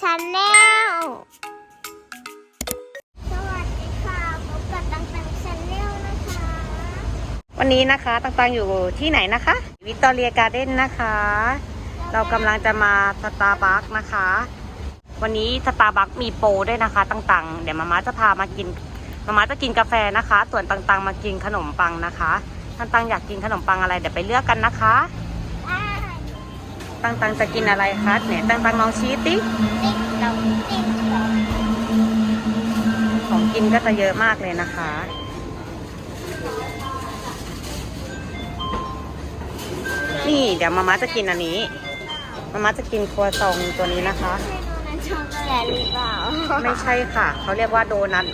ชาแนล สวัสดีค่ะพบกับตังตังชาแนลนะคะ วันนี้นะคะต่างๆอยู่ที่ไหนนะคะ วิกตอเรียการ์เด้นนะคะ เรากำลังจะมาสตาร์บัคนะคะ วันนี้สตาร์บัคมีโปรด้วยนะคะต่างๆ เดี๋ยวมาม่าจะพามากินมาม่าจะกินกาแฟนะคะ ส่วนต่างๆ มากินขนมปังนะคะต่างๆอยากกินขนมปังอะไรเดี๋ยวไปเลือกกันนะคะอ่า ต่างๆจะกินอะไรคะเนี่ยต่างๆลองชี้ติติ๊กต๊อกติ๊กต๊อกของกินก็จะเยอะมากเลยนะคะ นี่เดี๋ยวมาม่าจะกินอันนี้ มาม่าจะกินครัวซองตัวนี้นะคะใช่โดนัทช็อกโกแลตหรือเปล่าไม่ใช่ค่ะ เขาเรียกว่าโดนัท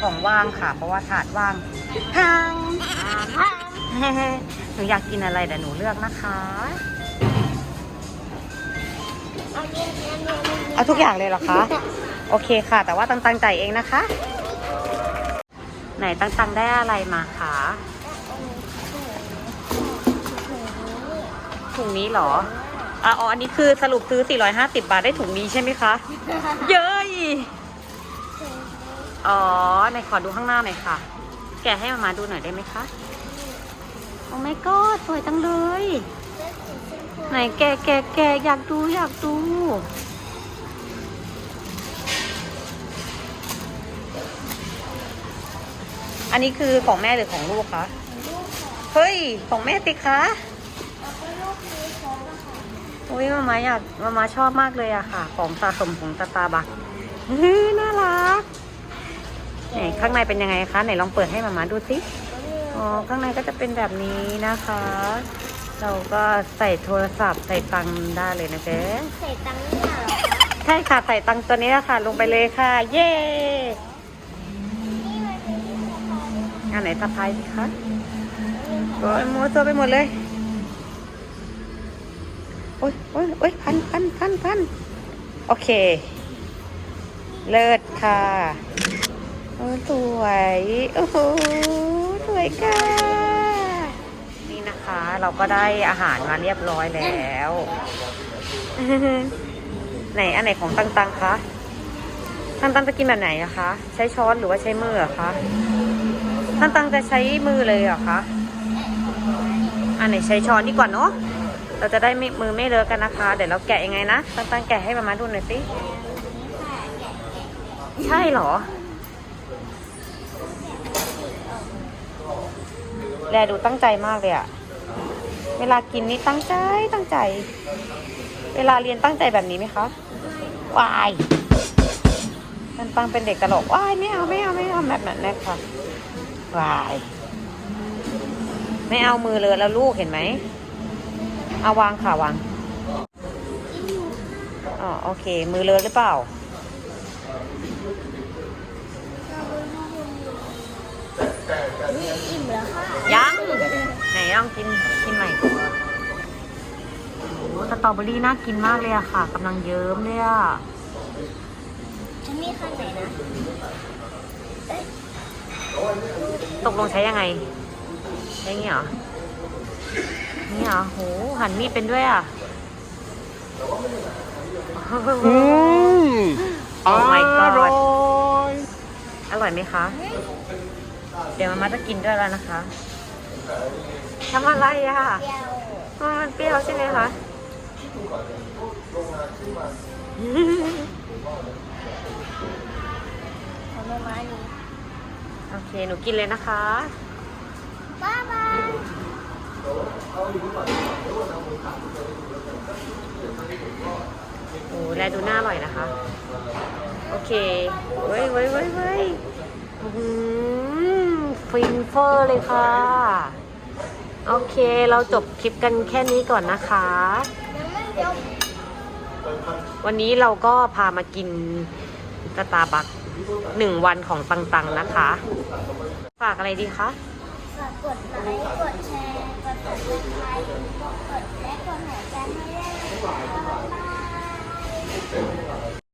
ของว่างค่ะ เพราะว่าถาดว่างทางทางหนูอยากกินอะไรเดี๋ยวหนูเลือกนะคะ เอาทุกอย่างเลยเหรอคะ โอเคค่ะ แต่ว่าตังๆจ่ายเองนะคะ ไหนตังๆได้อะไรมาคะถุงนี้เหรออ๋ออันนี้คือสรุปซื้อ 450 บาทได้ถุงนี้ใช่ไหมคะ เย้ยอ๋อไหนขอดูข้างหน้าหน่อยค่ะ แกะให้มามาดูหน่อยได้ไหมคะ โอ้ไม่ก็สวยจังเลย ไหนแกะแกะแกะอยากดูอยากดูอันนี้คือของแม่หรือของลูกคะ เฮ้ย ของแม่สิคะอุ้ยมามาอยากมามาชอบมากเลยอะค่ะ ของสะสมของตาตาบักเฮ้ยน่ารักไหนข้างในเป็นยังไงคะ ไหนลองเปิดให้มามาดูสิ อ๋อ ข้างในก็จะเป็นแบบนี้นะคะ เราก็ใส่โทรศัพท์ใส่ตังค์ได้เลยนะเจ๊ใส่ตังค์นี่เหรอคะใช่ค่ะใส่ตังค์ตัวนี้ค่ะ ลงไปเลยค่ะ เย้อันไหนสะพายสิคะโอ้ยมัวตัวไปหมดเลยโอ้ยโอ้ยโอ้ยพันพันพันพันโอเค เลิศค่ะโอ้ยสวย โอ้โหสวยค่ะ นี่นะคะ เราก็ได้อาหารมาเรียบร้อยแล้ว ไหนอันไหนของตังตังคะตังตังจะกินแบบไหนอะคะ ใช้ช้อนหรือว่าใช้มืออะคะตังตังจะใช้มือเลยเหรอคะอันไหนใช้ช้อนดีกว่าเนาะเราจะได้ไม่มือไม่เลอะกันนะคะ เดี๋ยวเราแกะยังไงนะตังตังแกะให้มามาดูหน่อยสิใช่เหรอแลดูตั้งใจมากเลยอะ เวลากินนี่ตั้งใจตั้งใจ เวลาเรียนตั้งใจแบบนี้ไหมคะวายตังตังเป็นเด็กตลกวายไม่เอาไม่เอาไม่เอาแบบนั้นนะคะวายไม่เอามือเลยแล้วลูกเห็นไหมเอาวางค่ะวางอ๋อโอเค มือเลอะหรือเปล่า นี่อิ่มแล้วค่ะ ยังไหน ลองกินกินใหม่โอ้สตรอเบอรี่น่ากินมากเลยอะค่ะกำลังเยิ้มเลยอะฉันมีข้างไหนนะตกลงใช้ยังไงใช้อย่างงี้เหรอนี่เหรอโหหันมีดเป็นด้วยอะอืมโอ้ my god อร่อยอร่อยไหมคะ เดี๋ยวมามาจะกินด้วยแล้วนะคะ ทำอะไรอะเดียวอ๋อมันเปรี้ยวใช่ไหมคะของแม่ม้านี่โอเค หนูกินเลยนะคะ บ๊ายบายโอ้แลดูหน้าอร่อยนะคะ โอเค เว้ยเว้ยเว้ยเว้ยอื้อหือฟินเฟอร์เลยค่ะ โอเค เราจบคลิปกันแค่นี้ก่อนนะคะ วันนี้เราก็พามากินสตาบัคหนึ่งวันของตังๆนะคะ ฝากอะไรดีคะฝากกดไลค์กดแชร์กดติดตามกดและกดหัวใจให้ด้วยนะคะบ๊ายบาย